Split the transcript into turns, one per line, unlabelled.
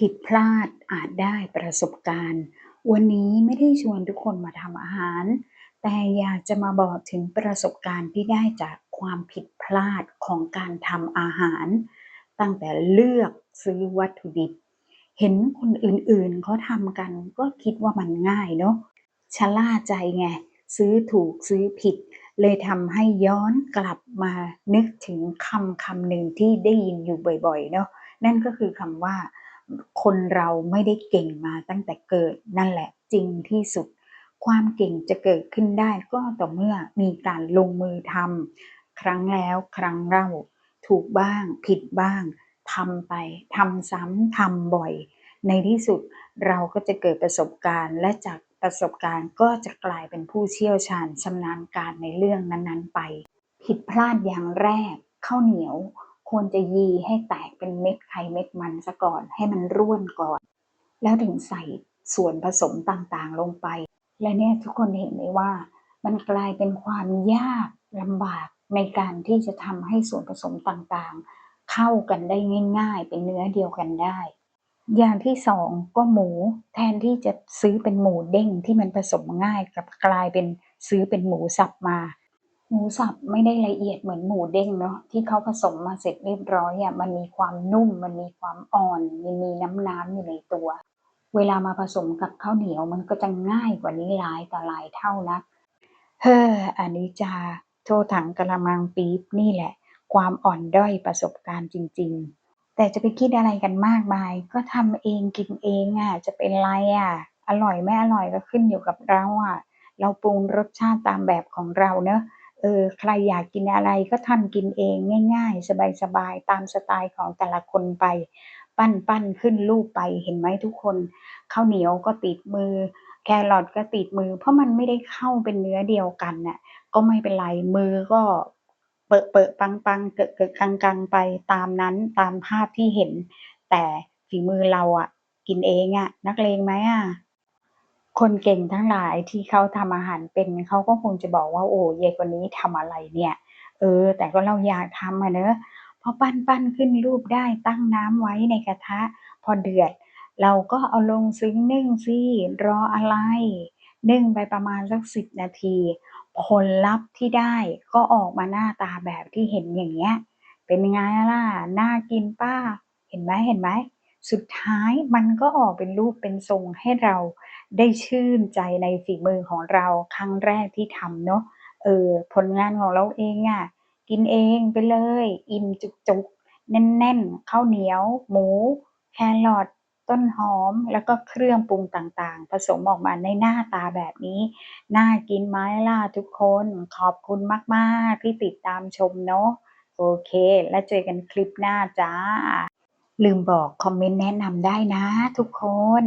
ผิดพลาดอาจได้ประสบการณ์ วันนี้ไม่ได้ชวนทุกคนมาทำอาหาร แต่อยากจะมาบอกถึงประสบการณ์ที่ได้จากความผิดพลาดของการทำอาหาร ตั้งแต่เลือกซื้อวัตถุดิบ เห็นคนอื่นๆเขาทำกันก็คิดว่ามันง่ายเนาะชะล่าใจไง ซื้อถูกซื้อผิด เลยทำให้ย้อนกลับมานึกถึงคำคำหนึ่งที่ได้ยินอยู่บ่อยๆเนาะนั่นก็คือคำว่า คนเราไม่ได้เก่งมาตั้งแต่เกิดนั่นแหละจริงที่สุด ความเก่งจะเกิดขึ้นได้ก็ต่อเมื่อมีการลงมือทำครั้งแล้วครั้งเล่าถูกบ้างผิดบ้างทำไปทำซ้ำทำบ่อย ในที่สุดเราก็จะเกิดประสบการณ์ และจากประสบการณ์ก็จะกลายเป็นผู้เชี่ยวชาญชำนาญการในเรื่องนั้นๆไป ผิดพลาดอย่างแรกข้าวเหนียว ควรจะยีให้แตกเป็นเม็ดไข่เม็ดมันซะก่อน ให้มันร่วนก่อน แล้วถึงใส่ส่วนผสมต่างๆลงไป และเนี่ยทุกคนเห็นไหมว่า มันกลายเป็นความยากลำบากในการที่จะทำให้ส่วนผสมต่างๆ เข้ากันได้ง่าย ๆ เป็นเนื้อเดียวกันได้ อย่างที่สองก็หมูแทนที่จะซื้อเป็นหมูเด้งที่มันผสมง่ายกลับกลายเป็นซื้อเป็นหมูสับมา หมูสับไม่ได้ละเอียดเหมือนหมูเด้งเนาะที่เขาผสมมาเสร็จเรียบร้อยอะมันมีความนุ่ม มันมีความอ่อนมันมีน้ำน้ำอยู่ในตัว เวลามาผสมกับข้าวเหนียวมันก็จะง่ายกว่านี้หลายต่อหลายเท่านักเฮ้ออันนี้จาโทถังกระมังปี๊บนี่แหละ ความอ่อนด้อยประสบการณ์จริง ๆ แต่จะไปคิดอะไรกันมากมาย ก็ทำเองกินเองอะจะเป็นไรอะอร่อยไม่อร่อยก็ขึ้นอยู่กับเราอะเราปรุงรสชาติตามแบบของเราเนอะ เออใครอยากกินอะไรก็ทำกินเองง่าย ๆ สบายๆตามสไตล์ของแต่ละคนไป ปั้นปั้นขึ้นรูปไปเห็นไหมทุกคนข้าวเหนียวก็ติดมือ แครอทก็ติดมือ เพราะมันไม่ได้เข้าเป็นเนื้อเดียวกันน่ะก็ไม่เป็นไรมือก็เปะเปะปังปังเกอะเกอะกังกังไปตามนั้นตามภาพที่เห็น แต่ฝีมือเราอะ กินเองอะ นักเลงไหมอะ คนเก่งทั้งหลายที่เขาทำอาหารเป็นเขาก็คงจะบอกว่าโอ้ยายคนนี้ทำอะไรเนี่ย เออ แต่ก็เราอยากทำอะเนอะพอปั้นปั้นขึ้นรูปได้ตั้งน้ำไว้ในกระทะ พอเดือด เราก็เอาลงซึ้งนึ่งสิรออะไร นึ่งไปประมาณสักสิบนาที ผลลัพธ์ที่ได้ก็ออกมาหน้าตาแบบที่เห็นอย่างเงี้ย เป็นไงล่ะน่ากินป้า เห็นไหมเห็นไหม สุดท้ายมันก็ออกเป็นรูปเป็นทรงให้เราได้ชื่นใจในฝีมือของเราครั้งแรกที่ทำเนาะเออผลงานของเราเองอะ่ะกินเองไปเลย อิ่มจุกๆ แน่นๆข้าวเหนียว หมู แครอทต้นหอมแล้วก็เครื่องปรุงต่างๆ ผสมออกมาในหน้าตาแบบนี้ น่ากินไหมล่ะทุกคนขอบคุณมากๆที่ติดตามชมเนาะโอเค แล้วเจอกันคลิปหน้าจ้า ลืมบอกคอมเมนต์แนะนำได้นะทุกคน